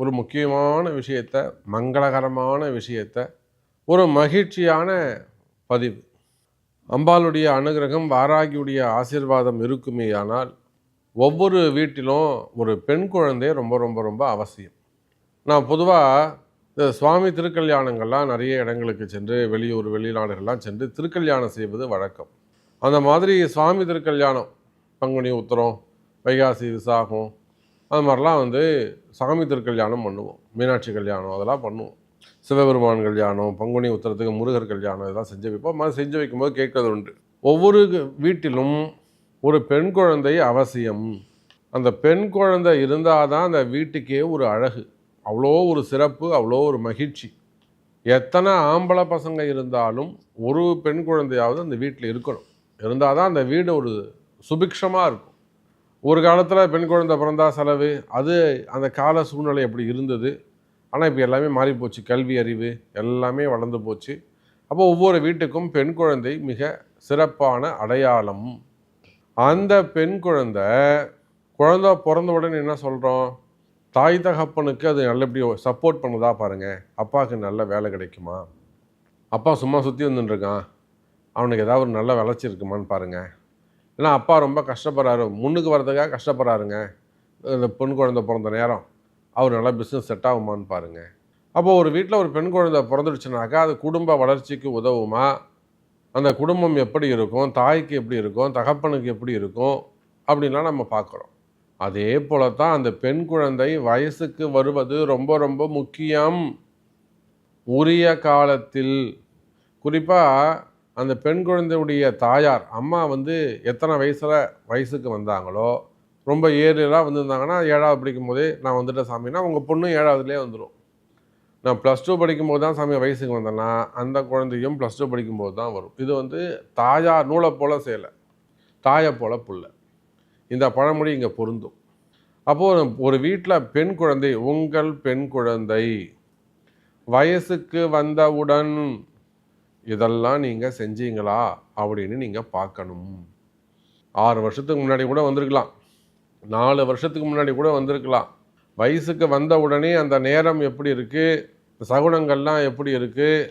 ஒரு முக்கியமான விஷயத்தை மங்களகரமான விஷயத்தை ஒரு மகிழ்ச்சியான பதிவு. அம்பாளுடைய அனுகிரகம் வாராகியுடைய ஆசீர்வாதம் இருக்குமேயானால் ஒவ்வொரு வீட்டிலும் ஒரு பெண் குழந்தை ரொம்ப ரொம்ப ரொம்ப அவசியம். நான் பொதுவாக இந்த சுவாமி திருக்கல்யாணங்கள்லாம் நிறைய இடங்களுக்கு சென்று வெளியூர் வெளிநாடுகள்லாம் சென்று திருக்கல்யாணம் செய்வது வழக்கம். அந்த மாதிரி சுவாமி திருக்கல்யாணம் பங்குனி உத்தரம் வைகாசி விசாகம் அது மாதிரிலாம் வந்து சாமி திருக்கல்யாணம் பண்ணுவோம். மீனாட்சி கல்யாணம் அதெல்லாம் பண்ணுவோம். சிவபெருமான் கல்யாணம் பங்குனி உத்தரத்துக்கு முருகர் கல்யாணம் இதெல்லாம் செஞ்சு வைப்போம். அது செஞ்சு வைக்கும்போது கேட்கறது உண்டு. ஒவ்வொரு வீட்டிலும் ஒரு பெண் குழந்தை அவசியம். அந்த பெண் குழந்தை இருந்தால் தான் அந்த வீட்டுக்கே ஒரு அழகு. அவ்வளோ ஒரு சிறப்பு அவ்வளோ ஒரு மகிழ்ச்சி. எத்தனை ஆம்பளை பசங்க இருந்தாலும் ஒரு பெண் குழந்தையாவது அந்த வீட்டில் இருக்கணும். இருந்தால் தான் அந்த வீடு ஒரு சுபிக்ஷமாக இருக்கும். ஒரு காலத்தில் பெண் குழந்தை பிறந்தா செலவு அது அந்த கால சூழ்நிலை அப்படி இருந்தது. ஆனால் இப்போ எல்லாமே மாறி போச்சு. கல்வி அறிவு எல்லாமே வளர்ந்து போச்சு. அப்போ ஒவ்வொரு வீட்டுக்கும் பெண் குழந்தை மிக சிறப்பான அடையாளம். அந்த பெண் குழந்தை குழந்தை பிறந்த உடனே என்ன சொல்கிறோம் தாய் தகப்பனுக்கு அது நல்லபடி சப்போர்ட் பண்ணுதா பாருங்கள் அப்பாவுக்கு நல்ல வேலை கிடைக்குமா? அப்பா சும்மா சுற்றி வந்துட்டுருக்கான் அவனுக்கு ஏதாவது ஒரு நல்ல வளர்ச்சி இருக்குமான்னு பாருங்கள் ஏன்னா அப்பா ரொம்ப கஷ்டப்படுறாரு. முன்னுக்கு வர்றதுக்காக கஷ்டப்படுறாருங்க. இந்த பெண் குழந்தை பிறந்த நேரம். அவர் நல்லா பிஸ்னஸ் செட் ஆகுமான்னு பாருங்கள் அப்போ ஒரு வீட்டில் ஒரு பெண் குழந்தை பிறந்துடுச்சுனாக்கா அது குடும்ப வளர்ச்சிக்கு உதவுமா? அந்த குடும்பம் எப்படி இருக்கும்? தாய்க்கு எப்படி இருக்கும்? தகப்பனுக்கு எப்படி இருக்கும்? அப்படின்லாம் நம்ம பார்க்குறோம். அதே போல தான் அந்த பெண் குழந்தை வயசுக்கு வருவது ரொம்ப ரொம்ப முக்கியம். உரிய காலத்தில். குறிப்பாக அந்த பெண் குழந்தையுடைய தாயார் அம்மா வந்து எத்தனை வயசில் வயசுக்கு வந்தாங்களோ ரொம்ப ஏர்லியராக வந்திருந்தாங்கன்னா ஏழாவது படிக்கும் போதே நான் வந்துட்டேன் சாமின்னா உங்கள் பொண்ணு ஏழாவதுலேயே வந்துடும் நான் ப்ளஸ் டூ படிக்கும்போது தான் சாமி வயசுக்கு வந்தேன்னா அந்த குழந்தையும் ப்ளஸ் டூ படிக்கும்போது தான் வரும். இது வந்து தாயார் நூலை போல் சேலை தாயை போல் புள்ள இந்த பழமொழி இங்கே பொருந்தும். அப்போது ஒரு வீட்டில் பெண் குழந்தை உங்கள் பெண் குழந்தை வயசுக்கு வந்தவுடன் இதெல்லாம் நீங்கள் செஞ்சீங்களா அப்படின்னு நீங்கள் பார்க்கணும். ஆறு வருஷத்துக்கு முன்னாடி கூட வந்திருக்கலாம். நாலு வருஷத்துக்கு முன்னாடி கூட வந்திருக்கலாம். வயசுக்கு வந்த உடனே அந்த நேரம் எப்படி இருக்குது சகுனங்கள்லாம் எப்படி இருக்குது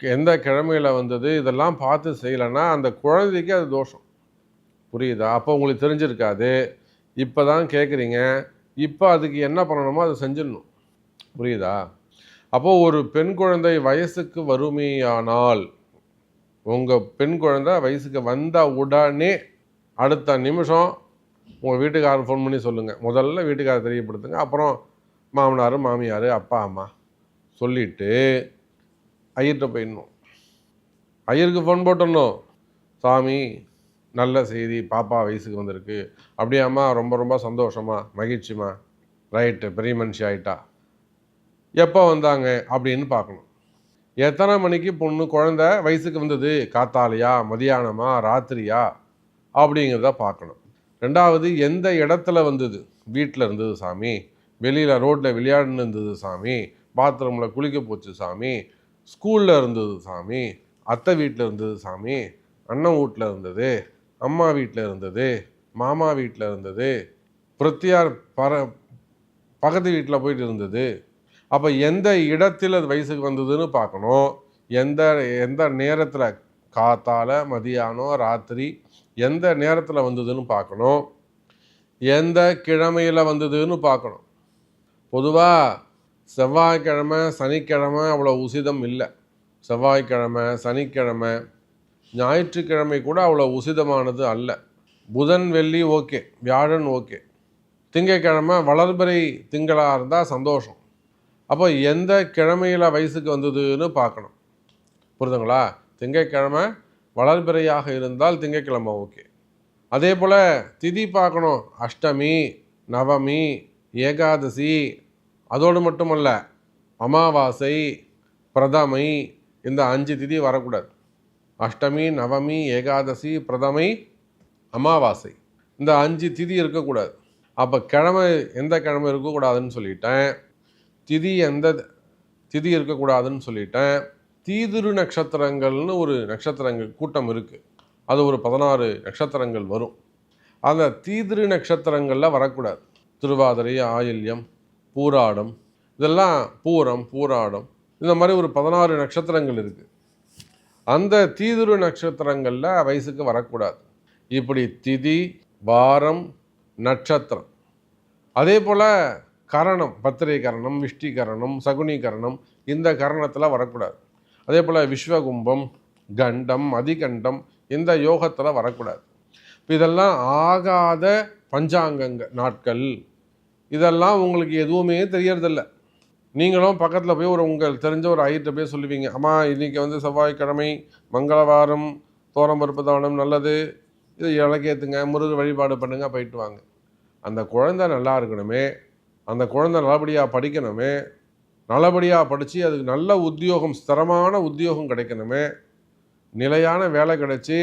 எந்த கிழமையில் வந்தது? இதெல்லாம் பார்த்து செய்யலைன்னா அந்த குழந்தைக்கு அது தோஷம். புரியுதா? அப்போ உங்களுக்கு தெரிஞ்சிருக்காது. இப்போ தான் கேட்குறீங்க இப்போ அதுக்கு என்ன பண்ணணுமோ அதை செஞ்சிடணும். புரியுதா? அப்போது ஒரு பெண் குழந்தை வயசுக்கு வறுமையானால் உங்கள் பெண் குழந்தை வயசுக்கு வந்த உடனே அடுத்த நிமிஷம் உங்கள் வீட்டுக்காரர் ஃபோன் பண்ணி சொல்லுங்கள் முதல்ல வீட்டுக்காரர் தெரியப்படுத்துங்க. அப்புறம் மாமனார் மாமியார் அப்பா அம்மா சொல்லிவிட்டு ஐயர்கிட்ட போயிடணும். ஐயருக்கு ஃபோன் போட்டணும் சாமி நல்ல செய்தி பாப்பா வயசுக்கு வந்திருக்கு. அப்படியாம்மா ரொம்ப ரொம்ப சந்தோஷமா மகிழ்ச்சிமா ரைட்டு பெரிய மனுஷி ஆயிட்டா. எப்போ வந்தாங்க அப்படின்னு பார்க்கணும். எத்தனை மணிக்கு பொண்ணு குழந்த வயசுக்கு வந்தது? காத்தாலையா மதியானமா ராத்திரியா? அப்படிங்கிறத பார்க்கணும். ரெண்டாவது எந்த இடத்துல வந்தது? வீட்டில் இருந்தது சாமி. வெளியில் ரோட்டில் விளையாடுன்னு இருந்தது சாமி. பாத்ரூமில் குளிக்க போச்சு சாமி. ஸ்கூலில் இருந்தது சாமி. அத்தை வீட்டில் இருந்தது சாமி. அண்ணன் வீட்டில் இருந்தது. அம்மா வீட்டில் இருந்தது. மாமா வீட்டில் இருந்தது. பிரத்தியார் பர பக்கத்து வீட்டில் போயிட்டு இருந்தது. அப்போ எந்த இடத்தில் அது வயசுக்கு வந்ததுன்னு பார்க்கணும். எந்த எந்த நேரத்தில் காத்தால மதியானம் ராத்திரி எந்த நேரத்தில் வந்ததுன்னு பார்க்கணும். எந்த கிழமையில் வந்ததுன்னு பார்க்கணும். பொதுவாக செவ்வாய்க்கிழமை சனிக்கிழமை அவ்வளோ உசிதம் இல்லை. செவ்வாய்க்கிழமை சனிக்கிழமை ஞாயிற்றுக்கிழமை கூட அவ்வளோ உசிதமானது அல்ல. புதன் வெள்ளி ஓகே வியாழன் ஓகே. திங்கக்கிழமை வளர்பிறை திங்களாக இருந்தால் சந்தோஷம். அப்போ எந்த கிழமையில் வயசுக்கு வந்ததுன்னு பார்க்கணும். புரிதுங்களா? திங்கக்கிழமை வளர்பிறையாக இருந்தால் திங்கக்கிழமை ஓகே. அதே போல் திதி பார்க்கணும். அஷ்டமி நவமி ஏகாதசி அதோடு மட்டுமல்ல அமாவாசை பிரதமை இந்த அஞ்சு திதி வரக்கூடாது. அஷ்டமி நவமி ஏகாதசி பிரதமை அமாவாசை. இந்த அஞ்சு திதி இருக்கக்கூடாது. அப்போ கிழமை எந்த கிழமை இருக்கக்கூடாதுன்னு சொல்லிட்டேன். திதி எந்த திதி இருக்கக்கூடாதுன்னு சொல்லிட்டேன். தீதுரு நட்சத்திரங்கள்னு ஒரு நட்சத்திரங்கள் கூட்டம் இருக்குது அது ஒரு பதினாறு நட்சத்திரங்கள் வரும். அந்த தீதிரு நட்சத்திரங்களில் வரக்கூடாது. திருவாதிரை ஆயில்யம் பூராடம் இதெல்லாம் பூரம் பூராடம் இந்த மாதிரி ஒரு பதினாறு நட்சத்திரங்கள் இருக்குது அந்த தீதுரு நட்சத்திரங்களில் வயசுக்கு வரக்கூடாது. இப்படி திதி வாரம் நட்சத்திரம். அதே போல் கரணம் பத்திரை கரணம் விஷ்டி கரணம் சகுனி கரணம் இந்த கரணத்தில் வரக்கூடாது. அதே போல் விஸ்வகும்பம் கண்டம் அதிகண்டம் இந்த யோகத்தில் வரக்கூடாது. இதெல்லாம் ஆகாத பஞ்சாங்கங்க நாட்கள். இதெல்லாம் உங்களுக்கு எதுவுமே தெரியறதில்ல. நீங்களும் பக்கத்தில் போய் ஒரு உங்கள் தெரிஞ்ச ஒரு ஐயர்கிட்ட போய் சொல்லுவீங்க அம்மா இன்றைக்கி வந்து செவ்வாய்க்கிழமை மங்களவாரம் தோரம் பருப்பு தானம் நல்லது இது இலக்கேற்றுங்க முருகர் வழிபாடு பண்ணுங்க போயிட்டு வாங்க. அந்த குழந்தை நல்லா இருக்கணுமே அந்த குழந்தை நல்லபடியாக படிக்கணுமே நல்லபடியாக படித்து அதுக்கு நல்ல உத்தியோகம் ஸ்திரமான உத்தியோகம் கிடைக்கணுமே நிலையான வேலை கிடைச்சி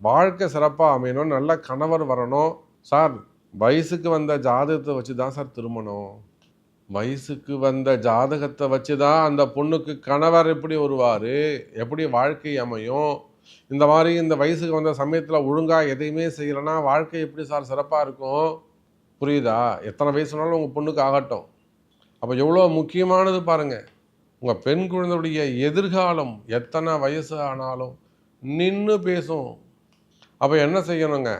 வாழ்க்கை சிறப்பாக அமையணும் நல்ல கணவர் வரணும். சார் வயசுக்கு வந்த ஜாதகத்தை வச்சு தான் சார் திருமணம் வயசுக்கு வந்த ஜாதகத்தை வச்சு தான் அந்த பொண்ணுக்கு கணவர் எப்படி வருவார்? எப்படி வாழ்க்கை அமையும்? இந்த மாதிரி இந்த வயசுக்கு வந்த சமயத்தில் ஒழுங்காக எதையுமே செய்யலைன்னா வாழ்க்கை எப்படி சார் சிறப்பாக இருக்கும்? புரியுதா? எத்தனை வயசுனாலும் உங்கள் பொண்ணுக்கு ஆகட்டும். அப்போ எவ்வளோ முக்கியமானது பாருங்கள் உங்கள் பெண் குழந்தையுடைய எதிர்காலம் எத்தனை வயசு ஆனாலும் நின்று பேசும். அப்போ என்ன செய்யணுங்க?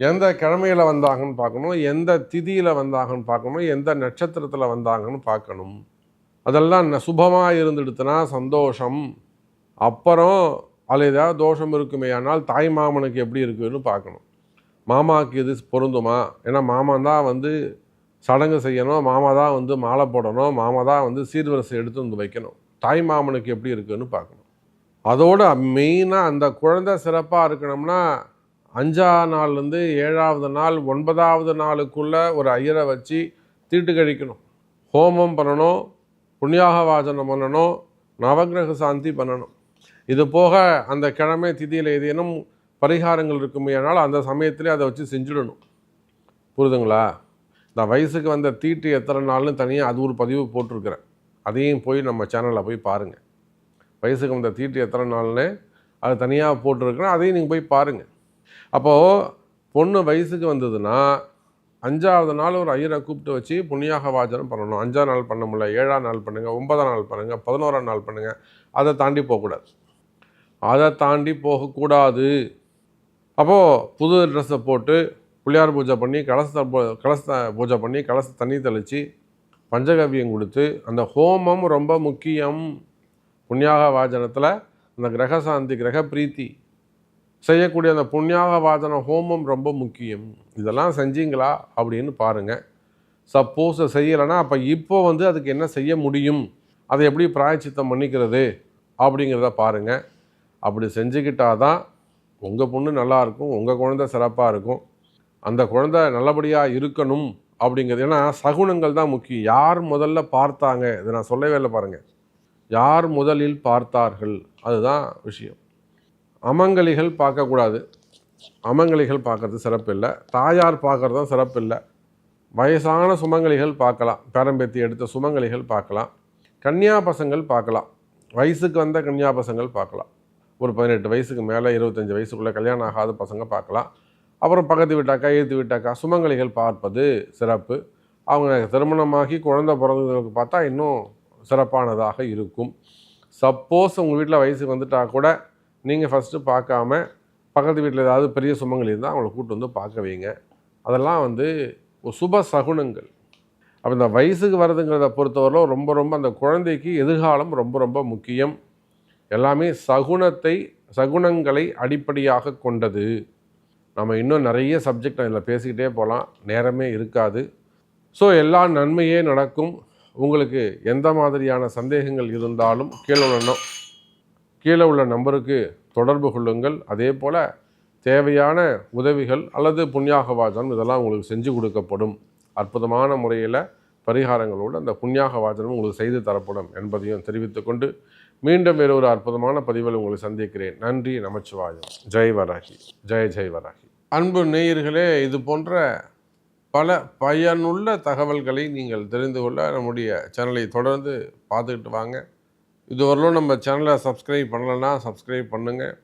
எந்த கிழமையில் வந்தாங்கன்னு பார்க்கணும் எந்த திதியில் வந்தாங்கன்னு பார்க்கணும் எந்த நட்சத்திரத்தில் வந்தாங்கன்னு பார்க்கணும். அதெல்லாம் சுபமாக இருந்துடுத்துனா சந்தோஷம். அப்புறம் அதில் ஏதாவது தோஷம் இருக்குமே ஆனால் தாய் மாமனுக்கு எப்படி இருக்குன்னு பார்க்கணும். மாமாவுக்கு இது பொருந்துமா? ஏன்னா மாமா தான் வந்து சடங்கு செய்யணும் மாமா தான் வந்து மாலை போடணும் மாமா தான் வந்து சீர்வரிசை எடுத்து வந்து வைக்கணும். தாய் மாமனுக்கு எப்படி இருக்குன்னு பார்க்கணும். அதோடு மெயினாக அந்த குழந்தை சிறப்பாக இருக்கணும்னா அஞ்சா நாள்லேருந்து ஏழாவது நாள் ஒன்பதாவது நாளுக்குள்ளே ஒரு ஐயரை வச்சு தீட்டு கழிக்கணும். ஹோமம் பண்ணணும் புண்ணியாக வாசனம் பண்ணணும் நவகிரக சாந்தி பண்ணணும். இது போக அந்த கிழமை திதியில் ஏதேனும் பரிகாரங்கள் இருக்குமே ஆனால் அந்த சமயத்திலே அதை வச்சு செஞ்சிடணும். புரிதுங்களா? இந்த வயசுக்கு வந்த தீட்டு எத்தனை நாள்னு தனியாக அது ஒரு பதிவு போட்டிருக்கிறேன். அதையும் போய் நம்ம சேனலில் போய் பாருங்கள் வயசுக்கு வந்த தீட்டு எத்தனை நாள்னு அது தனியாக போட்டிருக்கிறேன். அதையும் நீங்கள் போய் பாருங்கள் அப்போது பொண்ணு வயசுக்கு வந்ததுன்னா அஞ்சாவது நாள் ஒரு ஐயரை கூப்பிட்டு வச்சு புண்ணியாக வாஜனம் பண்ணணும். அஞ்சாம் நாள் பண்ண முடியல ஏழாம் நாள் பண்ணுங்கள் ஒன்பதாம் நாள் பண்ணுங்கள் பதினோராம் நாள் பண்ணுங்கள் அதை தாண்டி போகக்கூடாது. அதை தாண்டி போகக்கூடாது. அப்போது புது ட்ரெஸ்ஸை போட்டு பிள்ளையார் பூஜை பண்ணி கலசத்தை கலச பூஜை பண்ணி கலச தண்ணி தெளித்து பஞ்சகவியம் கொடுத்து அந்த ஹோமம் ரொம்ப முக்கியம். புண்ணியாக வாஜனத்தில் அந்த கிரகசாந்தி கிரக பிரீத்தி செய்யக்கூடிய அந்த புண்ணியாக வாஜன ஹோமம் ரொம்ப முக்கியம். இதெல்லாம் செஞ்சீங்களா அப்படின்னு பாருங்கள் சப்போஸ் செய்யலைன்னா அப்போ இப்போ வந்து அதுக்கு என்ன செய்ய முடியும்? அதை எப்படி பிராயச்சித்தம் பண்ணிக்கிறது? அப்படிங்கிறத பாருங்கள் அப்படி செஞ்சுக்கிட்டால் தான் உங்கள் பொண்ணு நல்லாயிருக்கும் உங்கள் குழந்தை சிறப்பாக இருக்கும் அந்த குழந்தை நல்லபடியாக இருக்கணும் அப்படிங்கிறது ஏன்னா சகுனங்கள் தான் முக்கியம். யார் முதல்ல பார்த்தாங்க? இதை நான் சொல்லவே இல்லை பாருங்கள் யார் முதலில் பார்த்தார்கள்? அதுதான் விஷயம். அமங்கலிகள் பார்க்கக்கூடாது. அமங்கலிகள் பார்க்கறது சிறப்பு இல்லை தாயார் பார்க்கறது தான் சிறப்பு இல்லை வயசான சுமங்கலிகள் பார்க்கலாம். பேரம்பேத்தி எடுத்த சுமங்கலிகள் பார்க்கலாம். கன்னியா பசங்கள் பார்க்கலாம். வயசுக்கு வந்த கன்னியா பசங்கள் பார்க்கலாம். ஒரு பதினெட்டு வயசுக்கு மேலே இருபத்தஞ்சி வயசுக்குள்ளே கல்யாணம் ஆகாத பசங்க பார்க்கலாம். அப்புறம் பக்கத்து வீட்டாக்கா எழுத்து வீட்டாக்கா சுமங்கலிகள் பார்ப்பது சிறப்பு. அவங்க திருமணமாகி குழந்தை பிறந்தவங்களுக்கு பார்த்தா இன்னும் சிறப்பானதாக இருக்கும். சப்போஸ் உங்கள் வீட்டில் வயசுக்கு வந்துட்டா கூட நீங்கள் ஃபஸ்ட்டு பார்க்காம பக்கத்து வீட்டில் ஏதாவது பெரிய சுமங்கலி இருந்தால் அவங்கள கூப்பிட்டு வந்து பார்க்க வைங்க. அதெல்லாம் வந்து ஒரு சுப சகுனங்கள். அப்போ இந்த வயசுக்கு வர்றதுங்கிறத பொறுத்தவரையிலும் ரொம்ப ரொம்ப அந்த குழந்தைக்கு எதிர்காலம் ரொம்ப ரொம்ப முக்கியம். எல்லாமே சகுனத்தை சகுனங்களை அடிப்படையாக கொண்டது. நம்ம இன்னும் நிறைய சப்ஜெக்ட் இதில் பேசிக்கிட்டே போகலாம். நேரமே இருக்காது. ஸோ எல்லா நன்மையே நடக்கும். உங்களுக்கு எந்த மாதிரியான சந்தேகங்கள் இருந்தாலும் கீழே உள்ள கீழே உள்ள நம்பருக்கு தொடர்பு கொள்ளுங்கள். அதே போல் தேவையான உதவிகள் அல்லது புண்ணியாகவாஜனம் இதெல்லாம் உங்களுக்கு செஞ்சு கொடுக்கப்படும். அற்புதமான முறையில் பரிகாரங்களோடு அந்த புண்ணியாக வாஜனம் உங்களுக்கு செய்து தரப்படும் என்பதையும் தெரிவித்துக்கொண்டு மீண்டும் வேறு ஒரு அற்புதமான பதிவில் உங்களை சந்திக்கிறேன். நன்றி நமச்சிவாயம். ஜெய் வராகி. ஜெய் ஜெய் வராகி. அன்பு நேயர்களே இது போன்ற பல பயனுள்ள தகவல்களை நீங்கள் தெரிந்து கொள்ள நம்முடைய சேனலை தொடர்ந்து பார்த்துக்கிட்டு வாங்க. இதுவரையிலும் நம்ம சேனலை சப்ஸ்கிரைப் பண்ணலைன்னா சப்ஸ்கிரைப் பண்ணுங்கள்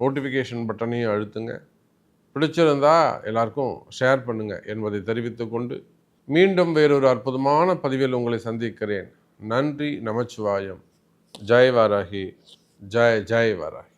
நோட்டிஃபிகேஷன் பட்டனையும் அழுத்துங்க. பிடிச்சிருந்தா எல்லாருக்கும் ஷேர் பண்ணுங்கள் என்பதை தெரிவித்துக்கொண்டு மீண்டும் வேறொரு அற்புதமான பதிவில் உங்களை சந்திக்கிறேன். நன்றி நமச்சிவாயம். ஜெய் வாராகி ஜெய் ஜெய் வாராகி